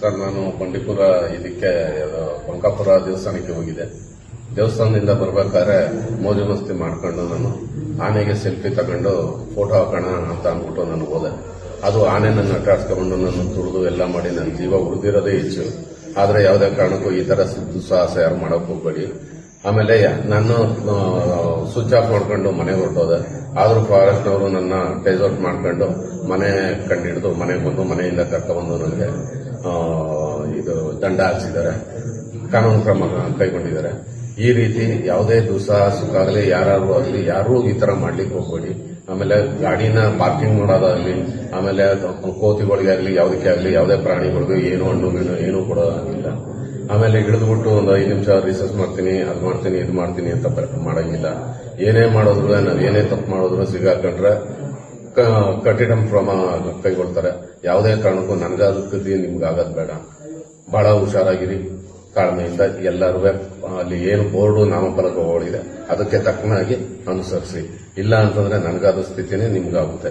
Sir, ನಾನು ಬಂಡೀಪುರ ಇದಕ್ಕೆ ಬಂಕಾಪುರ ದೇವಸ್ಥಾನಕ್ಕೆ ಹೋಗಿದ್ದೆ. ದೇವಸ್ಥಾನದಿಂದ ಬರ್ಬೇಕಾದ್ರೆ ಮೋಜು ಮಸ್ತಿ ಮಾಡ್ಕೊಂಡು ನಾನು ಆನೆಗೆ ಸೆಲ್ಫಿ ತಗೊಂಡು ಫೋಟೋ ಹಾಕೋಣ ಅಂತ ಅಂದ್ಬಿಟ್ಟು ನಾನು ಹೋದೆ. ಅದು ಆನೆ ನನ್ನ ಅಟ್ಟಾಡ್ಸ್ಕೊಂಡು ನನ್ನ ತುಳಿದು ಎಲ್ಲ ಮಾಡಿ, ನನ್ನ ಜೀವ ಉಳಿದಿರೋದೇ ಹೆಚ್ಚು. ಆದರೆ ಯಾವುದೇ ಕಾರಣಕ್ಕೂ ಈ ತರ ದುಸ್ಸಾಹಸ ಯಾರು ಮಾಡೋಕ್ಕೆ ಹೋಗ್ಬೇಡಿ. ಆಮೇಲೆ ನಾನು ಸ್ವಿಚ್ ಆಫ್ ಮಾಡ್ಕೊಂಡು ಮನೆಗೆ ಹೊರಟೋದೆ. ಆದ್ರೂ ಫಾರೆಸ್ಟ್ನವರು ನನ್ನ ಟೇಸ್ಔಟ್ ಮಾಡ್ಕೊಂಡು ಮನೆ ಕಂಡಿಡಿದು ಮನೆಗೆ ಬಂದು ಮನೆಯಿಂದ ಕರ್ಕೊಂಡ್ಬಂದು ನನಗೆ ಇದು ದಂಡ ಹಾಕ್ಸಿದ್ದಾರೆ. ಕಾನೂನು ಕ್ರಮ ಕೈಗೊಂಡಿದ್ದಾರೆ. ಈ ರೀತಿ ಯಾವುದೇ ದುಸ್ಸಾಹಸಕ್ಕಾಗಲಿ ಯಾರು ಆಗಲಿ, ಯಾರೂ ಈ ತರ ಮಾಡ್ಲಿಕ್ಕೆ ಹೋಗ್ಬೇಡಿ. ಆಮೇಲೆ ಗಾಡಿನ ಪಾರ್ಕಿಂಗ್ ಮಾಡೋದಾಗ್ಲಿ, ಆಮೇಲೆ ಕೋತಿಗಳಿಗೆ ಆಗಲಿ ಯಾವುದಕ್ಕೆ ಆಗಲಿ, ಯಾವುದೇ ಪ್ರಾಣಿಗಳಿಗೂ ಏನು ಹಣ್ಣು ಏನು ಏನೂ ಕೊಡೋದಿಲ್ಲ ಆಮೇಲೆ ಇಳಿದ್ಬಿಟ್ಟು ಒಂದು ಐದು ನಿಮಿಷ ರಿಸರ್ಚ್ ಮಾಡ್ತೀನಿ, ಅದು ಮಾಡ್ತೀನಿ, ಇದು ಮಾಡ್ತೀನಿ ಅಂತ ಪ್ರಯತ್ನ ಮಾಡಂಗಿಲ್ಲ. ಏನೇ ಮಾಡಿದ್ರು, ನಾವು ಏನೇ ತಪ್ಪು ಮಾಡಿದ್ರು ಸಿಗಾಕೊಂಡ್ರೆ ಕಠಿಣ ಕ್ರಮ ಕೈಗೊಳ್ತಾರೆ. ಯಾವುದೇ ಕಾರಣಕ್ಕೂ ನನಗಾಗತ್ತಿ ನಿಮ್ಗೆ ಆಗೋದು ಬೇಡ. ಬಹಳ ಹುಷಾರಾಗಿರಿ. ಕಾರಣದಿಂದ ಎಲ್ಲರೂ ಅಲ್ಲಿ ಏನು ಬೋರ್ಡು ನಾಮಫಲಕಗಳಿದೆ ಅದಕ್ಕೆ ತಕ್ಕನಾಗಿ ಅನುಸರಿಸಿ. ಇಲ್ಲ ಅಂತಂದ್ರೆ ನನಗಾದ ಸ್ಥಿತಿನೇ ನಿಮ್ಗಾಗುತ್ತೆ.